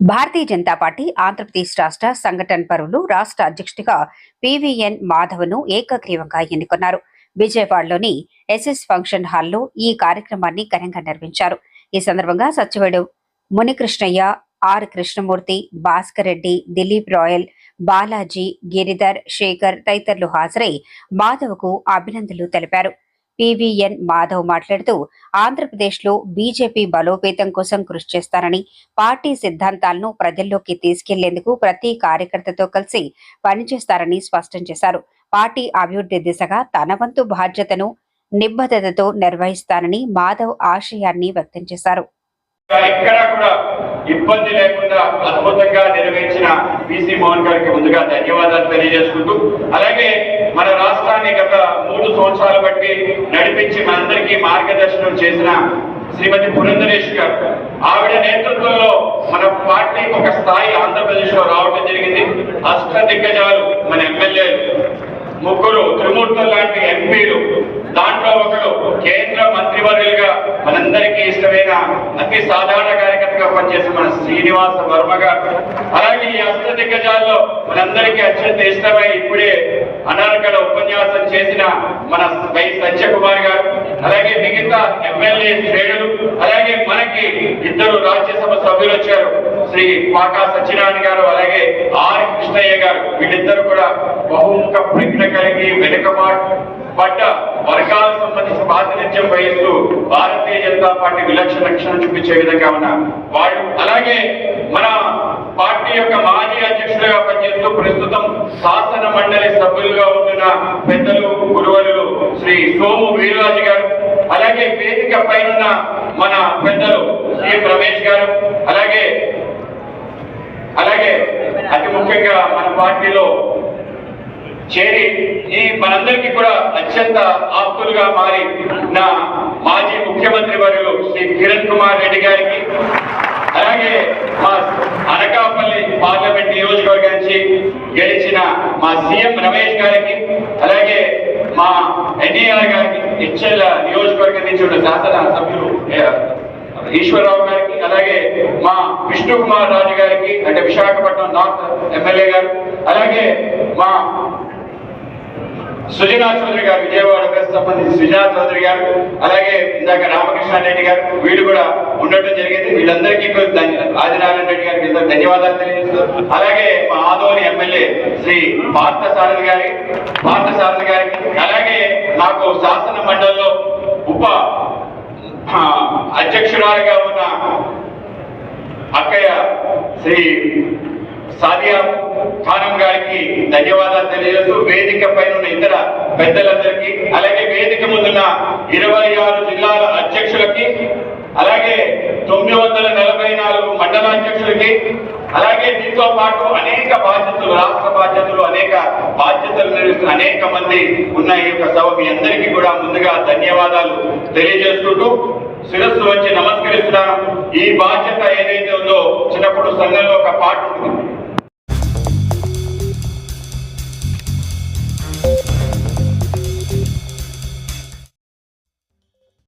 Bharatiya Janata party Andhra Pradesh రాష్ట్ర సంఘటన పరువులు రాష్ట్ర అధ్యక్షుడిగా పివిఎన్ మాధవ్ను ఏకగ్రీవంగా ఎన్నుకున్నారు. విజయవాడలోని ఎస్ఎస్ ఫంక్షన్ హాల్లో ఈ కార్యక్రమాన్ని ఘనంగా నిర్వహించారు. ఈ సందర్భంగా సచివుడు మునికృష్ణయ్య ఆర్ కృష్ణమూర్తి భాస్కర్ రెడ్డి దిలీప్ రాయల్ బాలాజీ గిరిధర్ శేఖర్ తదితరులు హాజరై మాధవ్కు అభినందనలు తెలిపారు. పివిఎన్ మాధవ్ మాట్లాడుతూ ఆంధ్రప్రదేశ్లో బీజేపీ బలోపేతం కోసం కృషి చేస్తారని పార్టీ సిద్ధాంతాలను ప్రజల్లోకి తీసుకెళ్ళేందుకు ప్రతి కార్యకర్తతో కలిసి పనిచేస్తారని స్పష్టం చేశారు. పార్టీ అభివృద్ధి దిశగా తన వంతు బాధ్యతను నిబద్ధతతో నిర్వహిస్తానని మాధవ్ ఆశయాన్ని వ్యక్తం చేశారు. ఎక్కడ కూడా ఇబ్బంది లేకుండా అద్భుతంగా నిర్వహించిన బీసీ మోహన్ గారికి ముందుగా ధన్యవాదాలు తెలియజేసుకుంటూ అలాగే మన రాష్ట్రాన్ని గత మూడు సంవత్సరాలు బట్టి నడిపించి మనందరికీ మార్గదర్శనం చేసిన శ్రీమతి పురంధరేష్ గారు ఆవిడ నేతృత్వంలో మన పార్టీ ఒక స్థాయి ఆంధ్రప్రదేశ్లో రావడం జరిగింది. అష్ట దిగ్గజాలు మన ముగ్గురు త్రిమూర్తులు లాంటి ఎంపీలు. దాంట్లో ఒకడు కేంద్ర మంత్రివర్యులుగా మనందరికీ ఇష్టమైన అతి సాధారణ కార్యకర్తగా పనిచేసిన మన శ్రీనివాస వర్మ గారు. అలాగే ఈ అష్ట దిగ్గజాల్లో మనందరికీ అత్యంత ఇష్టమై ఇప్పుడే అనారకడ ఉపన్యాసం చేసిన మన వై సత్యకుమార్ గారు అలాగే మిగతా ఎమ్మెల్యే శ్రేణులు అలాగే మనకి ఇద్దరు రాజ్యసభ సభ్యులు వచ్చారు. శ్రీ పాకా సత్యనారాయణ గారు అలాగే ఆర్ కృష్ణయ్య గారు వీళ్ళిద్దరు కూడా బహుముఖ ప్రజ్ఞ కలిగి వెనుక పడ్డ వర్గాలకు సంబంధించి ప్రాతినిధ్యం వహిస్తూ భారతీయ జనతా పార్టీ విలక్షణ రక్షణ చూపించే విధంగా ఉన్న వాళ్ళు. అలాగే మన పార్టీ యొక్క మాజీ అధ్యక్షులుగా పనిచేస్తూ ప్రస్తుతం శాసన మండలి సభ్యులుగా ఉంటున్న పెద్దలు గురువరులు శ్రీ సోము వీరరాజు గారు అలాగే వేదిక పైన మన పెద్దలు శ్రీ రమేష్ గారు అలాగే అలాగే అతి ముఖ్యంగా మన పార్టీలో చేరి ఈ మనందరికీ కూడా అత్యంత ఆప్తులుగా మారి నా మాజీ ముఖ్యమంత్రి వర్యులు శ్రీ కిరణ్ కుమార్ రెడ్డి గారికి అలాగే మా అనకాపల్లి పార్లమెంట్ నియోజకవర్గం నుంచి గెలిచిన మా సీఎం రమేష్ గారికి అలాగే మా ఎన్టీఆర్ గారికి హెచ్ఎల్ నియోజకవర్గం నుంచి ఉన్న శాసన సభ్యులు ఈశ్వరరావు గారికి అలాగే మా విష్ణు కుమార్ రాజు గారికి అంటే విశాఖపట్నం నార్త్ ఎమ్మెల్యే గారు అలాగే మా సుజనా చౌదరి గారు విజయవాడకు సంబంధించి సుజనా చౌదరి గారు అలాగే ఇందాక రామకృష్ణ రెడ్డి గారు వీళ్ళు కూడా ఉండటం జరిగింది. వీళ్ళందరికీ ఆదినారాయణ రెడ్డి గారికి ధన్యవాదాలు తెలియజేస్తూ అలాగే మా ఆదోని ఎమ్మెల్యే శ్రీ పార్థసారథి గారి పార్థసారథి గారికి అలాగే నాకు శాసన మండలిలో ఉప అధ్యక్షురాలుగా ఉన్న అక్కయ్య శ్రీ సాదియా ఖానం గారికి ధన్యవాదాలు తెలియజేస్తూ వేదిక పైన ఉన్న ఇతర పెద్దలందరికీ అలాగే వేదిక ముందున్న ఇరవై ఆరు జిల్లాల అధ్యక్షులకి అలాగే తొమ్మిది వందల నలభై నాలుగు మండలాధ్యక్షులకి అలాగే దీంతో పాటు అనేక బాధ్యతలు రాష్ట్ర బాధ్యతలు అనేక బాధ్యతలు నిర్వహిస్తున్న అనేక మంది ఉన్న ఈ యొక్క సభ మీ అందరికీ కూడా ముందుగా ధన్యవాదాలు తెలియజేసుకుంటూ శిరస్సు వచ్చి నమస్కరిస్తున్నాను. ఈ బాధ్యత ఏదైతే ఉందో చిన్నప్పుడు సంఘంలో ఒక పాట ఉంటుంది.